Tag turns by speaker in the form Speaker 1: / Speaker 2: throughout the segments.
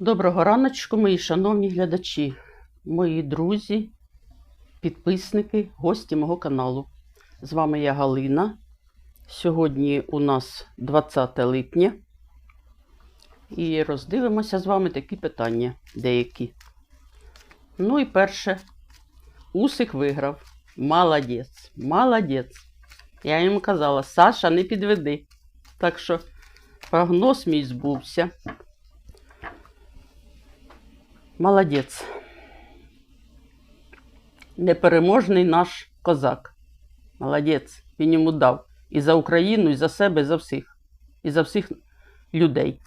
Speaker 1: Доброго раночку, мої шановні глядачі, мої друзі, підписники, гості мого каналу. З вами я Галина. Сьогодні у нас 20 липня. І роздивимося з вами такі питання деякі. Ну і перше. Усик виграв. Молодець. Молодець. Я йому казала, Саша, не підведи. Так що прогноз мій збувся. Молодець. Непереможний наш козак. Молодець. Він йому дав. І за Україну, і за себе, і за всіх. І за всіх людей.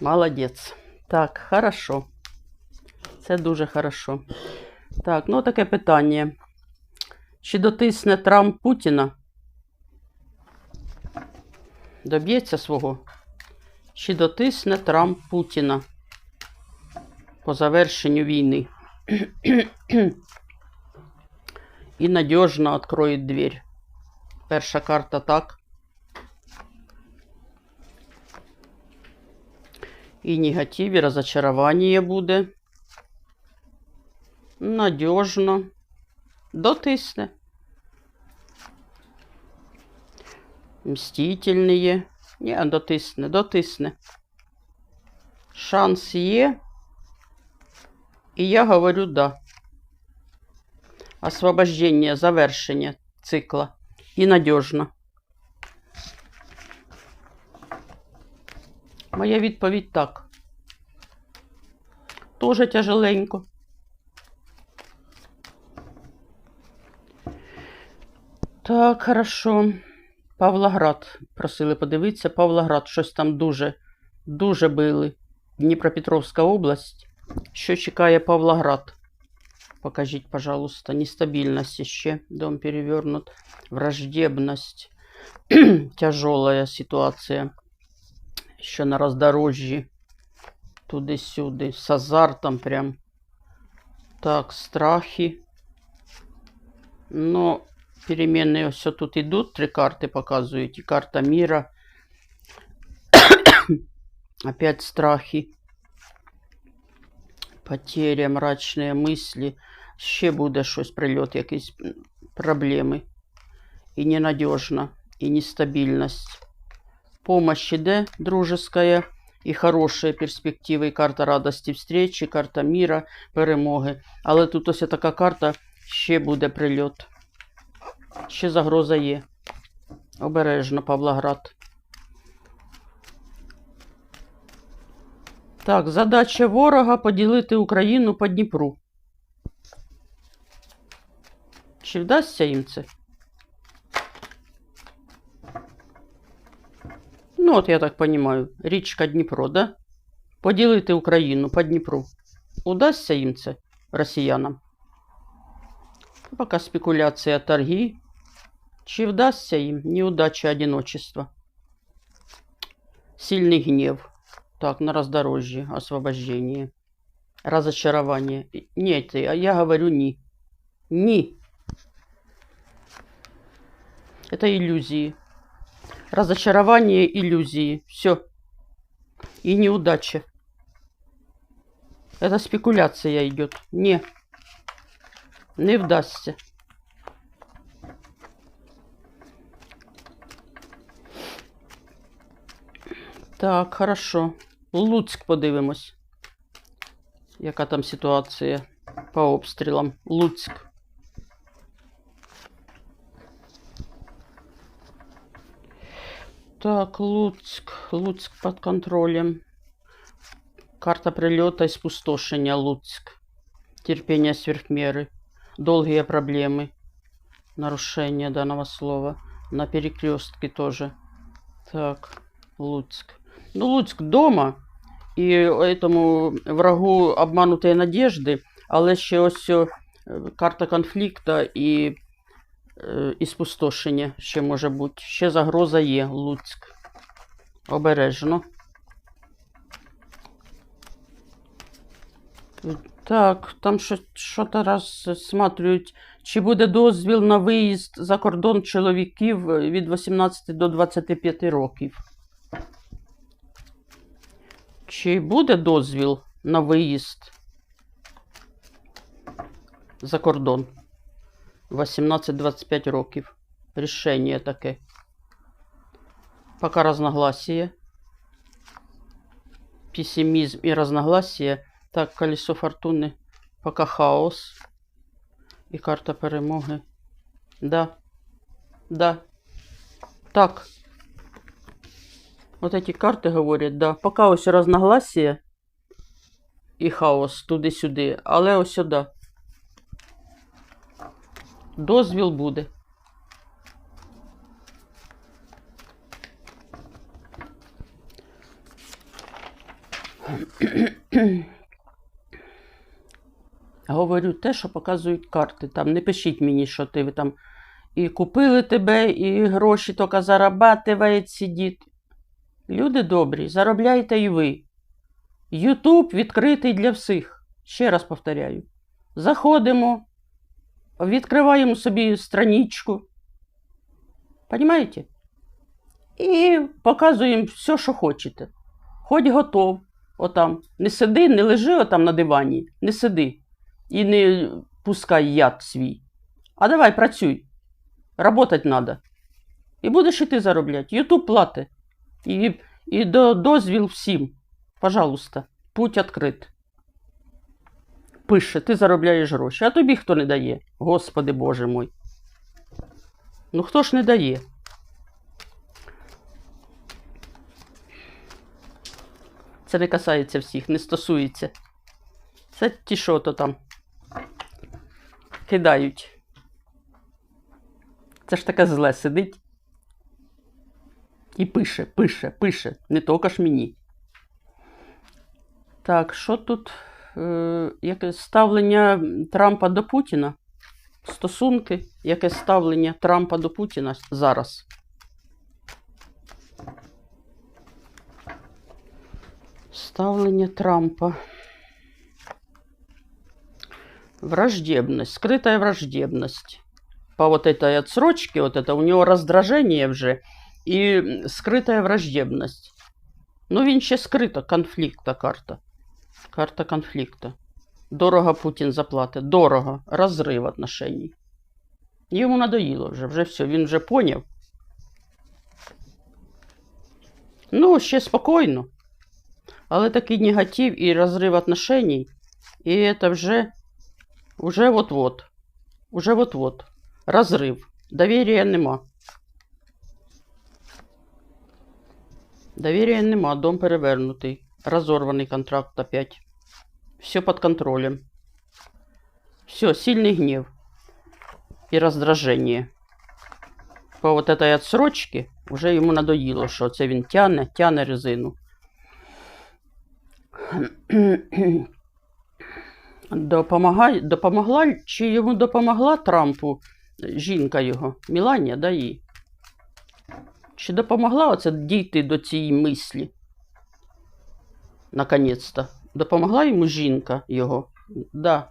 Speaker 1: Молодець. Так, хорошо. Це дуже хорошо. Так, ну таке питання. Чи дотисне Трамп Путіна? Доб'ється свого? Чи дотисне Трамп Путіна? По завершению війни. І надежно откроет дверь. Перша карта так. І негатив, і розочарування буде. Надежно. Дотисне. Мстительные. Ні, дотисне, дотисне. Шанс є. І я говорю да. Освобождение, завершення цикла. І надежно. Моя відповідь так. Тоже тяжеленько. Так, хорошо. Павлоград. Просили подивитися. Павлоград. Щось там дуже, дуже били. Дніпропетровська область. Що чекає Павлоград? Покажіть, пожалуйста, нестабильность еще. Дом перевернут. Враждебность. Тяжелая ситуация. Еще на роздорожжі. Туди-сюди. С азартом прям. Так, страхи. Но перемены все тут идут. Три карты показываете. Карта мира. Опять страхи. Потеря, мрачні мислі. Ще буде щось, прильот, якісь проблеми. І ненадежно, і нестабільність. Помощь іде дружеская, і хороші перспективи, і карта радості встречі, карта міра, перемоги. Але тут ось така карта, ще буде прильот. Ще загроза є. Обережно, Павлоград. Так, задача ворога поділити Україну по Дніпру. Чи вдасться їм це? Ну, от я так розумію, річка Дніпро, да? Поділити Україну по Дніпру. Удасться їм це росіянам? Поки спекуляція торги. Чи вдасться їм неудача одиночество? Сильний гнев. Так, на раздорожье, освобождение. Разочарование. Нет, я я говорю ни. Ни. Это иллюзии. Разочарование, иллюзии. Все. И неудача. Это спекуляция идет. Не. Не вдасться. Так, хорошо. Луцьк подивимось. Яка там ситуація по обстрілам? Луцьк. Так, Луцьк. Луцьк под контролем. Карта прилета и спустошения Луцьк. Терпение сверхмеры. Долгие проблемы. Нарушение данного слова. На перекрестке тоже. Так, Луцьк. Ну, Луцьк дома. І этому врагу обманутої надежди, але ще ось е, карта конфлікту і, е, і спустошення ще може бути. Ще загроза є, Луцьк. Обережно. Так, там що, що-то розсматривають, чи буде дозвіл на виїзд за кордон чоловіків е, від 18 до 25 років. Чи буде дозвіл на виїзд за кордон? 18-25 років. Рішення таке. Пока разногласия. Пессимизм и разногласия. Так, колесо фортуни. Пока хаос. І карта перемоги. Да. Да. Так. Вот эти карты говорять, да. Пока ось разногласия і хаос туди-сюди. Але ось сюди. Дозвіл буде. Говорю те, що показують карти. Там не пишіть мені, що ти ви там і купили тебе, і гроші тільки зарабатують сидіть. Люди добрі, заробляйте і ви. Ютуб відкритий для всіх. Ще раз повторяю. Заходимо, відкриваємо собі страничку. Понимаете? І показуємо все, що хочете. Хоч готов. Отам. Не сиди, не лежи отам на дивані, не сиди. І не пускай яд свій. А давай працюй. Работать надо. І будеш і ти заробляти. Ютуб плати. І, і до, дозвіл всім. Пожалуйста, путь відкрит. Пише, ти заробляєш гроші. А тобі хто не дає? Господи Боже мой. Ну хто ж не дає? Це не касається всіх, не стосується. Це ті, що то там кидають. Це ж таке зле сидить. І пише, пише, пише. Не тільки ж мені. Так, що тут? Е, яке ставлення Трампа до Путіна? Стосунки, яке ставлення Трампа до Путіна зараз? Ставлення Трампа. Враждебность, скрытая враждебность. По вот этой отсрочке, вот это у него раздражение вже і скрытая враждебность. Ну, він ще скрита конфлікта карта. Карта конфлікта. Дорого Путін заплатить. Дорого. Розрив отношений. Йому надоїло вже, вже все, він вже поняв. Ну, ще спокійно. Але такий негатив і розрив отношений. І це вже, вже вот-вот. Уже вот-вот. Розрив. Довір'я нема. Доверия нема, дом перевернутий. Разорванный контракт опять. Все под контролем. Все, сильный гнев и раздражение. По вот этой отсрочке уже ему надоїло, що це він тяне, тяне резину. Допомагай, допомогла, чи йому допомогла Трампу жінка його, Міланія, да їй? Чи допомогла оце дійти до цієї мислі? Наконець-то. Допомогла йому жінка його? Да.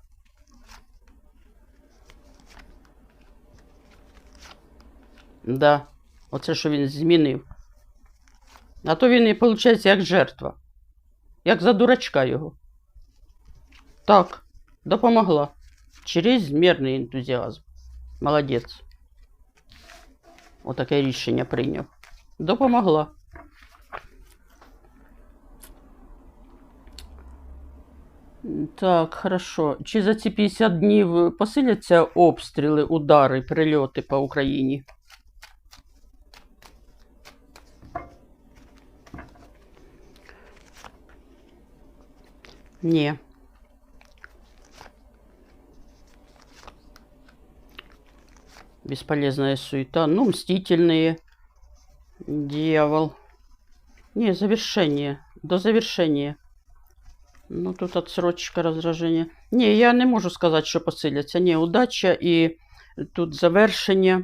Speaker 1: Да. Оце що він змінив. А то він, виходить, як жертва. Як за дурачка його. Так, допомогла. Через Чрезмірний ентузіазм. Молодець. Отаке рішення прийняв. Допомогла. Так, хорошо. Чи за ці 50 днів посиляться обстріли, удари, прильоти по Україні? Ні. Бесполезная суета. Ну, мстительные. Дьявол. Не, завершение. До завершения. Ну, тут отсрочка раздраження. Ні, я не можу сказати, що посиляться. Ні, удача і тут завершення.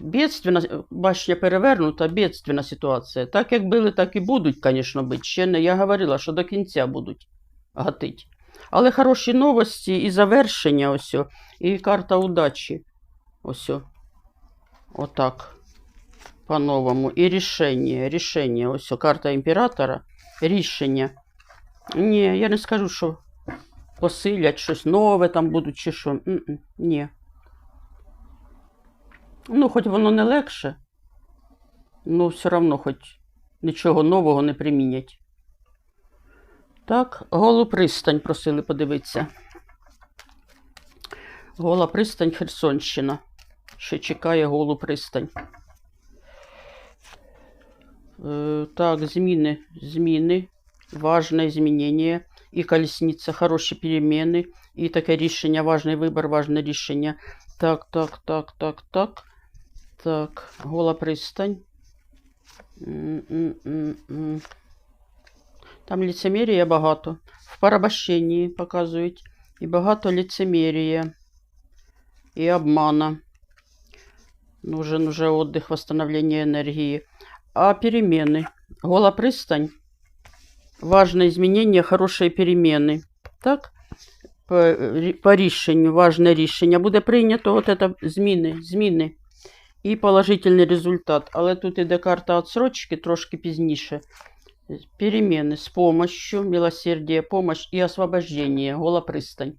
Speaker 1: Бедственна, бачення перевернута, бедственна ситуація. Так як були, так і будуть, звісно, бути. Ще не я говорила, що до кінця будуть гатить. Але хороші новості і завершення ось. І карта удачі. Ось. Отак. По-новому. І рішення. Рішення. Ось карта імператора. Рішення. Ні, я не скажу, що посилять щось нове там будуть чи що. М-м, Ні. Ну, хоч воно не легше, ну все одно хоч нічого нового не примінять. Так, голу пристань просили подивитися. Гола пристань Херсонщина. Ще чекає голу пристань. Е, так, зміни, зміни. Важне змінення. І колесниця, хороші переміни. І таке рішення, важний вибір, важне рішення. Так, так, так, так, так. Так, гола пристань. Там ліцемірія багато. В порабощенні показують. І багато ліцемірія. І обмана. Нужен уже отдых, восстановление энергии. А перемены? Гола пристань. Важное изменение, хорошие перемены. Так? По, рі- по рішенню, важне рішення. Буде прийнято от це зміни, зміни. І положительний результат. Але тут іде карта отсрочки трошки пізніше. Перемены с помощью, милосердие, помощь и освобождение. Гола пристань.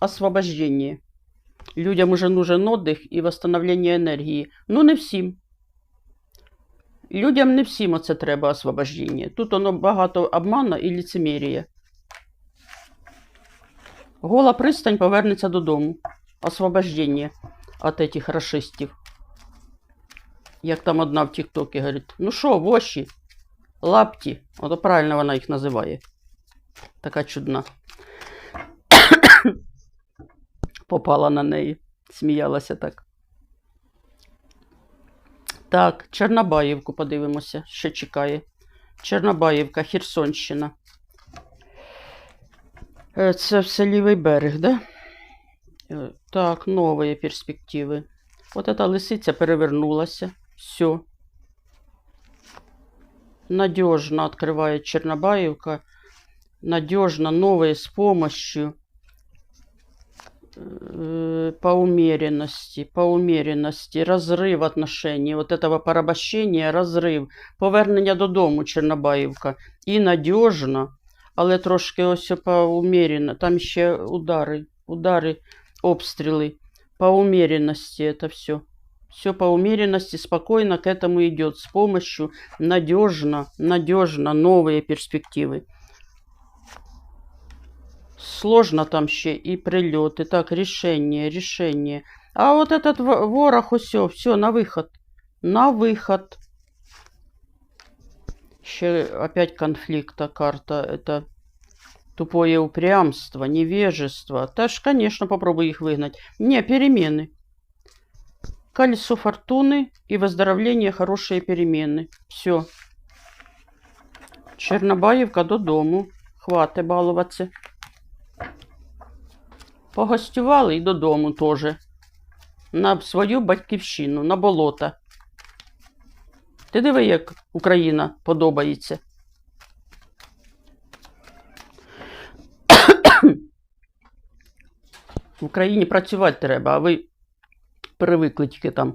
Speaker 1: Освобождение. Людям уже нужен отдых і восстановлення енергії. Ну, не всім. Людям не всім оце треба освобождення. Тут воно багато обману і ліцемірія. Гола пристань повернеться додому. Освобождення від этих расистів. Як там одна в Тіктокі говорить: ну що, воші, лапті. Ото правильно вона їх називає. Така чудна. Попала на неї. Сміялася так. Так, Чорнобаївку подивимося, що чекає. Чорнобаївка, Херсонщина. Е, Це все лівий берег, да? Е, Так, нові перспективи. От эта лисиця перевернулася. Все. Надежно открывает Чернобаевка. Надежно, новые с помощью э, по умеренности, по умеренности, разрыв отношений, вот этого порабощення, розрив, повернення додому Чорнобаївка. І надіжно, але трошки ось по умеренно, там ще удари, удари, обстріли, по умеренности это все. Все по умеренности, спокойно к этому идет, с помощью надежно, надежно, новые перспективы. Сложно там ще і прильоти. Так, рішення, рішення. А от этот во- ворог усе, все, на виход. На виход. Ще опять конфликта карта. Это тупое упрямство, невежество. Та ж, конечно, попробуй их выгнать. Не, перемены. Колесо фортуны и выздоровление хорошие перемены. Все. Чернобаївка додому. Хвати балуватися. Погостювали і додому теж. На свою батьківщину, на болото. Ти диви, як Україна подобається. В Україні працювати треба, а ви привикли тільки там.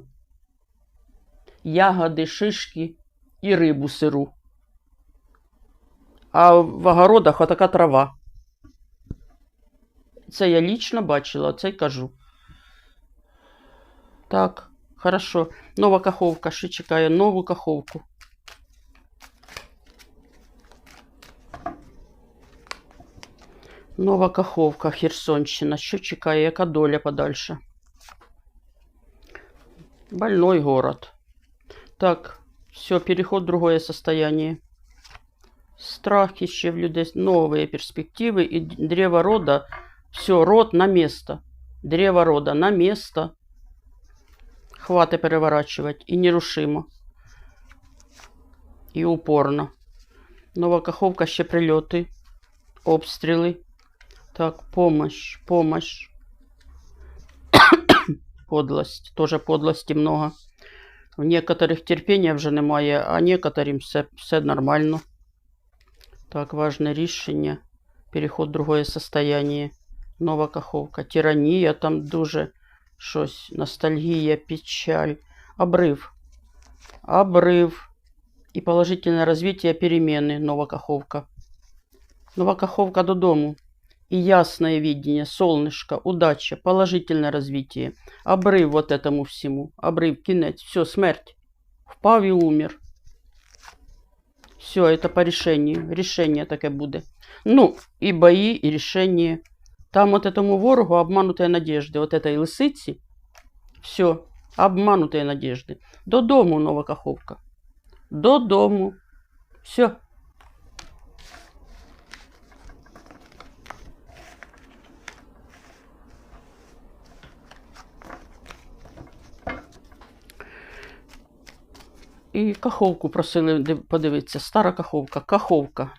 Speaker 1: Ягоди, шишки і рибу сиру. А в огородах отака трава. Це я лічно бачила, це й кажу. Так, хорошо. Нова каховка. Ще чекає нову каховку. Нова каховка, Херсонщина. Що чекає? Яка доля подальше? Больной город. Так, все, переход в другое состояние. Страх еще в людей, новые перспективы и древо рода. Все, род на место. Древо рода на место. Хвати переворачивать. И нерушимо. І упорно. Нова каховка ще прильоти. Обстріли. Так, помощь, помощь. Подлость. Тоже подлості много. В некоторых терпіння вже немає, а некоторым все, все нормально. Так, важне рішення. Переход в другое состояние. Нова каховка. Тиранія там дуже щось. Ностальгія, печаль. Обрив. обрыв и положительное развитие перемены. Нова Каховка. Нова Каховка додому. И ясное видение, солнышко, удача, положительное развитие. Обрыв вот этому всему. Обрыв, кінець. Все, смерть. Впав і умер. Все, это по решению. Решение таке буде. Ну, и бои, и решение. Там вот этому ворогу обманутые надежды. Вот этой лисиці. Все, обманутые надежды. Додому, Нова Каховка. Додому. Все. І каховку просили див- подивитися. Стара каховка, каховка.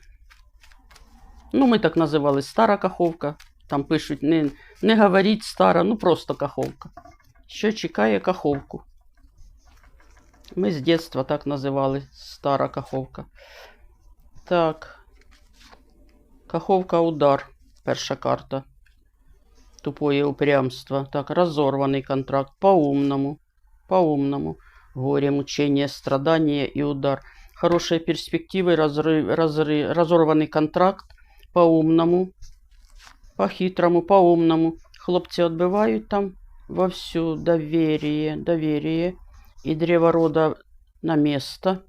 Speaker 1: Ну, ми так називали стара каховка. Там пишуть, не, не говоріть стара, ну просто каховка. Що чекає каховку? Ми з дитинства так називали стара каховка. Так. Каховка удар. Перша карта. Тупое упрямство. Так, разорванный контракт. По-умному. По-умному. Горе, мучение, страдания и удар. Хорошие перспективы, разрыв, разрыв, разорванный контракт. По-умному. По-хитрому, по-умному. Хлопці отбивають там вовсю доверие, доверие. И древо рода на место.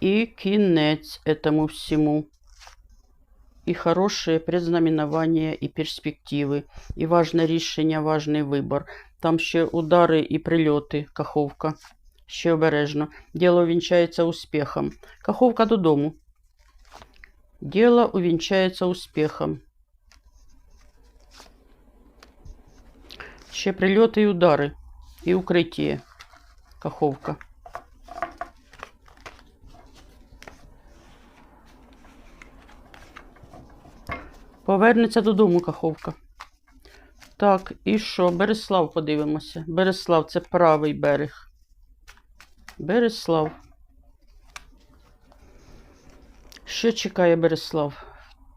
Speaker 1: И кінець этому всему. И хорошие предзнаменования и перспективы. И важне рішення, важний вибор. Там ще удари і прильоти, каховка. Ще обережно. Діло увінчається успіхом. Каховка додому. Діло увінчається успіхом. Ще прильоти і удари. І укриття. Каховка. Повернеться додому каховка. Так, і що? Береслав подивимося. Береслав це правий берег. Береслав. Що чекає Береслав?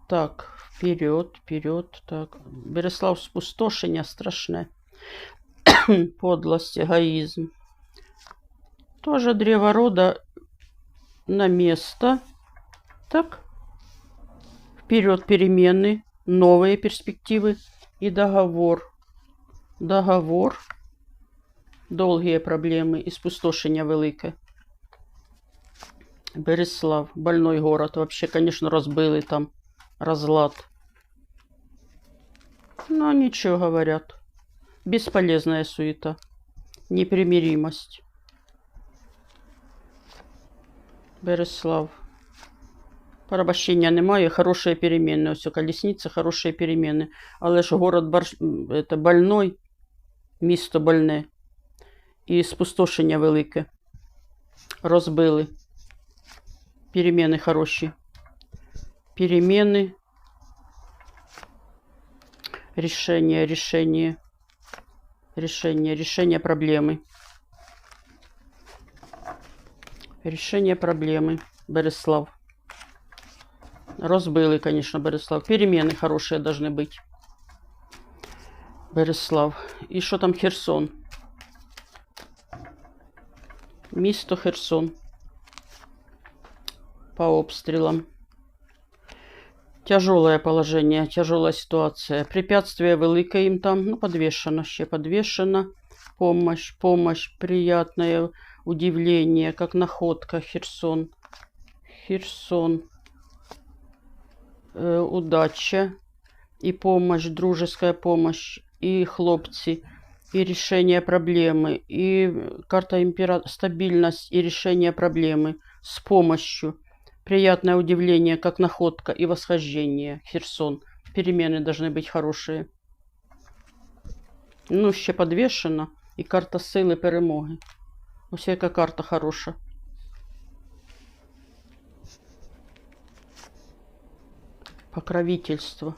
Speaker 1: Так, вперед, вперед. Так. Береслав спустошення страшне. Подлость, эгоизм. Тоже древо рода на место. Так. Вперед перемены, новые перспективы и договор. Договор. Долгие проблемы и спустошення велике. Береслав, больной город. Вообще, конечно, разбили там разлад. Но ничего говорят. Бесполезная суета. Непримиримость. Береслав. Порабощення немає, хороші переміни. Ось колісниця, хороші переміни. Але ж город барш... м, это больной, місто больне. І спустошення велике. Розбили. Переміни хороші. Переміни. Рішення, рішення. Рішення, рішення проблеми. Рішення проблеми. Береслав. Розбили, конечно, Береслав. Перемены хорошие должны быть. Береслав. І що там Херсон? Місто Херсон. По обстрілам. Тяжелое положение, тяжелая ситуация. Препятствие велике им там. Ну, подвешено, ще подвешено. Помощь, помощь, приятное удивление, как находка. Херсон. Херсон. Э, удача и помощь, дружеская помощь, и хлопцы, и решение проблемы, и карта импера... стабильность и решение проблемы с помощью. Приятное удивление, как находка и восхождение. Херсон. Перемены должны быть хорошие. Ну, ще подвешено. І карта сили перемоги. Ось яка карта хороша. Покровительство.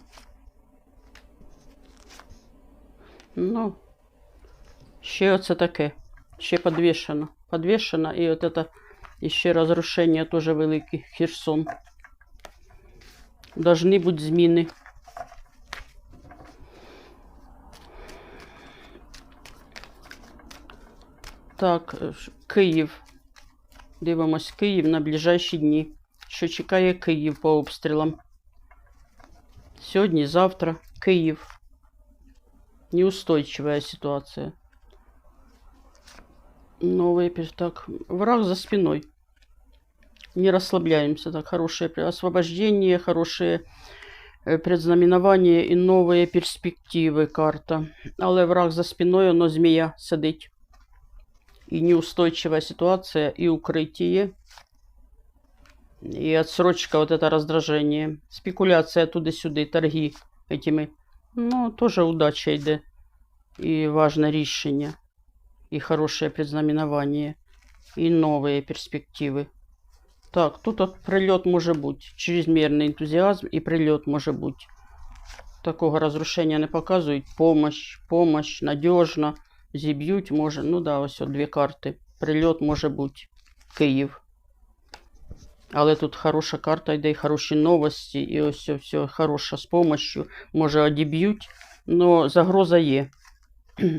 Speaker 1: Ну, ще оце таке. Ще подвішено. Подвішено і от это іще розрушення теж велике. Херсон. Должны бути зміни. Так, е, ш- Київ. Дивимось Київ на ближайші дні. Що чекає Київ по обстрілам? Сьогодні, завтра Київ. Неустойчивая ситуация. Новый пер- так. Враг за спиной. Не расслабляемся. Так, хорошее пре- освобождение, хорошие э, предзнаменования и новые перспективи карта. Але враг за спиною, но змія сидить. І неустойчивая ситуация, и укрытие. И отсрочка, вот это раздражение. Спекуляция туди-сюди, торги этими. Ну, тоже удача йде. І важне рішення. І хороше предзнаменование. І нові перспективи. Так, тут от прильот може бути. Чрезмірний ентузіазм і прильот може бути. Такого розрушення не показують. Помощь, помощь, надіжно. Зіб'ють може. Ну да, ось от дві карти. Прильот може бути. Київ. Але тут хороша карта йде, і хороші новості, і ось все, все хороше з помощью. Може одіб'ють, але загроза є.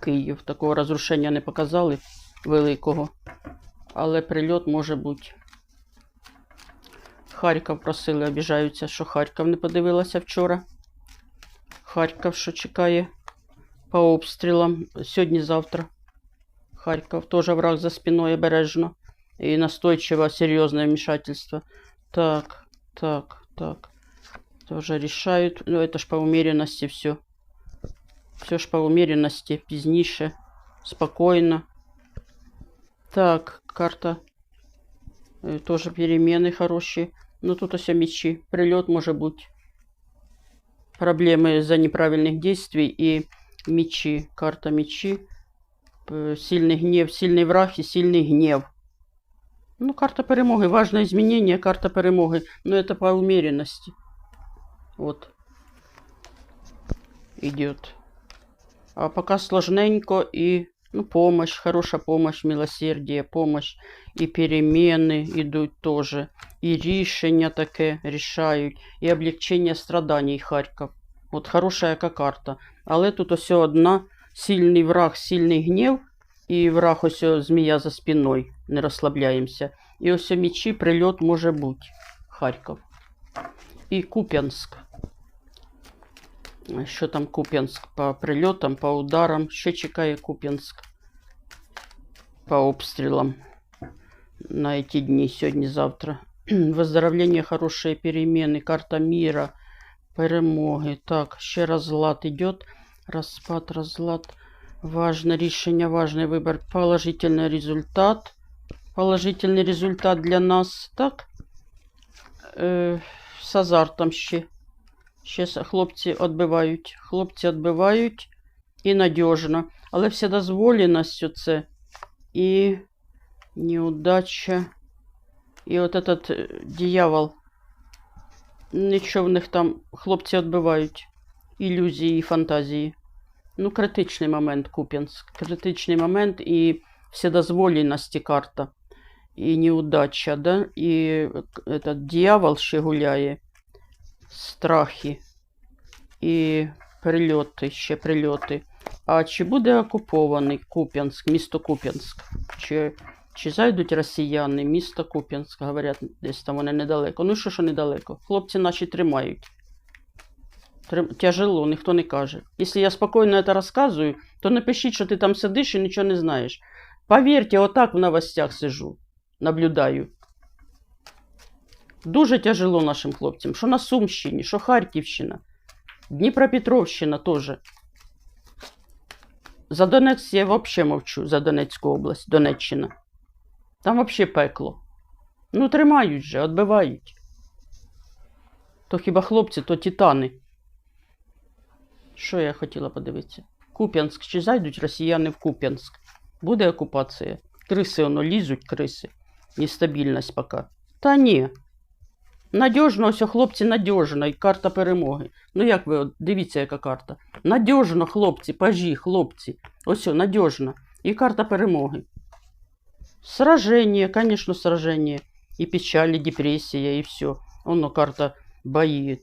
Speaker 1: Київ. Такого розрушення не показали великого. Але прильот може бути. Харків просили, обіжаються, що Харків не подивилася вчора. Харків, що чекає по обстрілам сьогодні-завтра. Харків теж враг за спиною обережно. И настойчиво серьезное вмешательство. Так, так, так. Тоже решают. Ну, это ж по умеренности все. Все ж по умеренности. Пізніше. Спокойно. Так, карта. Э, Тоже перемены хорошие. Ну, тут все мечи. Прилет может быть. Проблемы из-за неправильных действий и мечи. Карта мечи. Сильный гнев, сильный враг и сильный гнев. Ну, карта перемоги. Важное изменение, карта перемоги. Но это по умеренности. Вот. Идет. А пока сложненько и ну, помощь, хорошая помощь, милосердие, помощь. І перемены идут тоже. І рішення таке рішають. І облегчення страданий Харків. От хороша яка карта. Але тут ось одна сильний враг, сильний гнів. І враг ось о, змія за спиною. Не розслабляємося. І ось о мічі прильот може бути. Харків. І Куп'янськ. еще там Куп'янськ по прилетам по ударам. еще чекає Куп'янськ по обстрелам на эти дни сегодня завтра выздоровление хороші перемены карта мира перемоги. Так, еще разлад идет распад разлад Важне решение важный выбор положительный результат. положительный результат для нас. Так. Э, е, З азартом ще. Ще с- хлопці відбивають. Хлопці відбивають. І надіжно. Але вседозволеність оце. І неудача. І от этот е, дьявол. Нічого в них там хлопці відбивають. Ілюзії і фантазії. Ну, критичний момент Куп'янськ. Критичний момент і вседозволеності карта. І неудача, да? І е, этот дьявол ще гуляє. Страхи. І прильоти, ще прильоти. А чи буде окупований Куп'янськ, місто Куп'янськ? Чи, чи зайдуть росіяни, місто Куп'янськ, говорять, десь там вони недалеко. Ну що, що недалеко? Хлопці наші тримають. Трим... Тяжело, ніхто не каже. Якщо я спокійно це розказую, то не пишіть, що ти там сидиш і нічого не знаєш. Повірте, отак в новостях сижу, наблюдаю. Дуже тяжело нашим хлопцям. Що на Сумщині, що Харківщина, Дніпропетровщина теж. За Донецьк я взагалі мовчу, за Донецьку область, Донеччина. Там взагалі пекло. Ну, тримають же, відбивають. То хіба хлопці, то титани. Що я хотіла подивитися? Куп'янськ. Чи зайдуть росіяни в Куп'янськ? Буде окупація? Криси воно лізуть, криси. Нестабільність поки. Та ні. Надіжно, ось хлопці, надіжно, і карта перемоги. Ну як ви, от, дивіться, яка карта. Надіжно, хлопці, пажі, хлопці. Ось, надіжно. І карта перемоги. Сражение, конечно, сражение. И печаль, и депрессия, и все. Оно карта бої.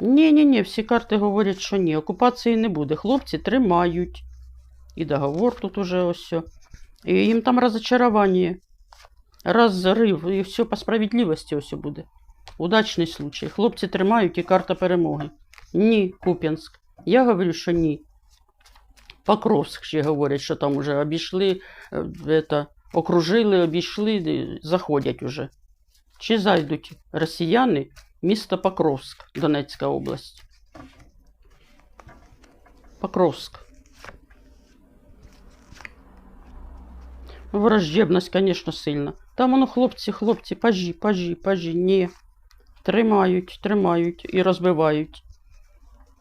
Speaker 1: Ні-ні-ні, всі карти говорять, що ні, окупації не буде. Хлопці тримають. І договор тут уже ось. І їм там розочарування. Розрив, і все по справедливості ось буде. Удачний случай. Хлопці тримають і карта перемоги. Ні, Куп'янськ. Я говорю, що ні. Покровськ ще говорять, що там уже обійшли, е, это, окружили, обійшли, заходять уже. Чи зайдуть росіяни місто Покровськ, Донецька область? Покровськ. Враждебність, звісно, сильна. Там воно хлопці, хлопці, пажі, пажі, пажі, ні. Тримають, тримають і розбивають.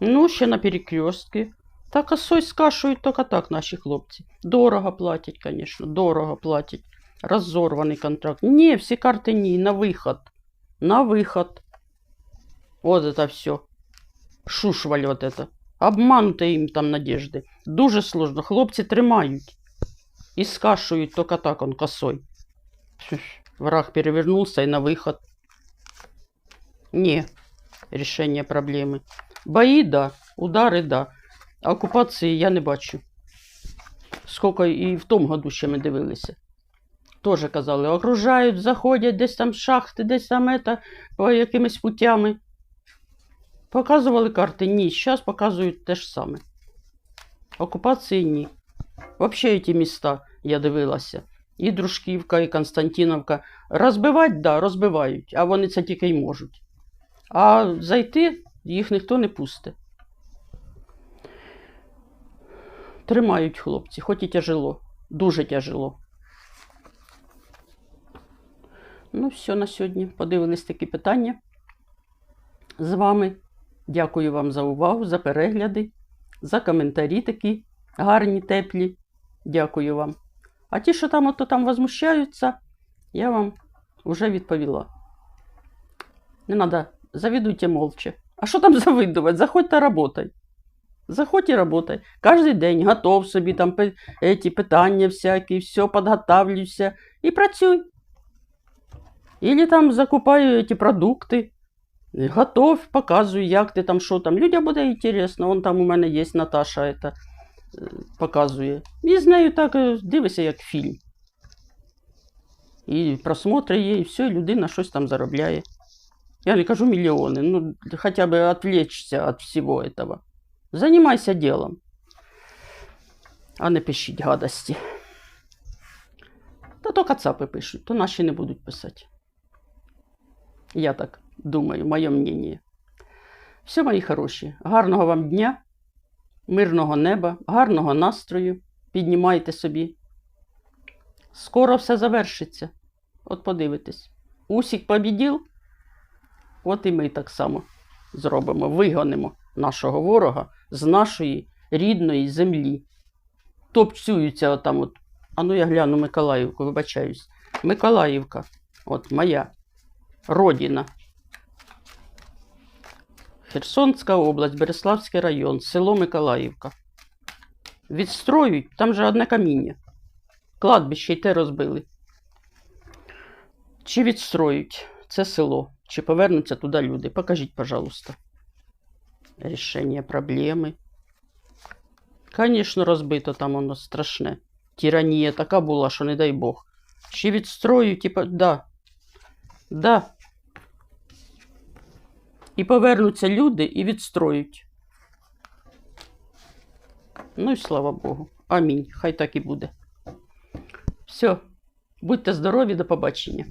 Speaker 1: Ну, ще на перекрестки. Та косой скашують тільки так наші хлопці. Дорого платять, звісно, дорого платять. Розорваний контракт. Ні, всі карти ні, на виход. На виход. Вот это все. Шушваль вот это. Обмануте їм там надежди. Дуже сложно. Хлопці тримають. І скашують тільки так он косой. Фух, Враг перевернулся и на выход. Не. Решение проблемы. Бои, да. Удари, да. Окупації я не бачу. Скільки і в тому году ще ми дивилися. Теж казали, окружають, заходять, десь там шахти, десь там это, по якимись путями. Показували карти? Ні. Зараз показують те ж саме. Окупації ні. Взагалі ті міста я дивилася. І Дружківка, і Константиновка. Розбивать, да, розбивають, а вони це тільки й можуть. А зайти їх ніхто не пусте. Тримають хлопці, хоч і тяжело, дуже тяжело. Ну, все на сьогодні. Подивились такі питання з вами. Дякую вам за увагу, за перегляди, за коментарі такі гарні, теплі. Дякую вам. А ті, що там ото там возмущаються, я вам вже відповіла. Не треба, завідуйте молча. А що там завидувати? Заходь та работай. Заходь і работай. Кожен день готов собі там эти питання всякі, все підготавлюйся і працюй. Или там закупаю ці продукти. Готов, показую, як ти там, що там. Людям буде інтересно. Вон там у мене є Наташа, это, показує. І з нею так е, дивишся, як фільм. І просмотри є, і все, і людина щось там заробляє. Я не кажу мільйони, ну хоча б відвлечься від всього этого. Займайся ділом. А не пишіть гадості. Та то кацапи пишуть, то наші не будуть писати. Я так думаю, моє мнение. Все, мої хороші. Гарного вам дня, мирного неба, гарного настрою. Піднімайте собі. Скоро все завершиться. От подивитесь. Усік побідів, от і ми так само зробимо. Вигонимо нашого ворога з нашої рідної землі. Топцюються отам от. А ну я гляну Миколаївку, вибачаюсь. Миколаївка, от моя родина. Херсонська область, Береславський район, село Миколаївка. Відстроюють, там же одне каміння. Кладбище й те розбили. Чи відстроють це село, чи повернуться туди люди? Покажіть, пожалуйста. Рішення проблеми. Звісно, розбито там воно страшне. Тиранія така була, що не дай Бог. Чи відстроюють, типа, да. Да. І повернуться люди і відстроють. Ну і слава Богу. Амінь. Хай так і буде. Все. Будьте здорові, до побачення.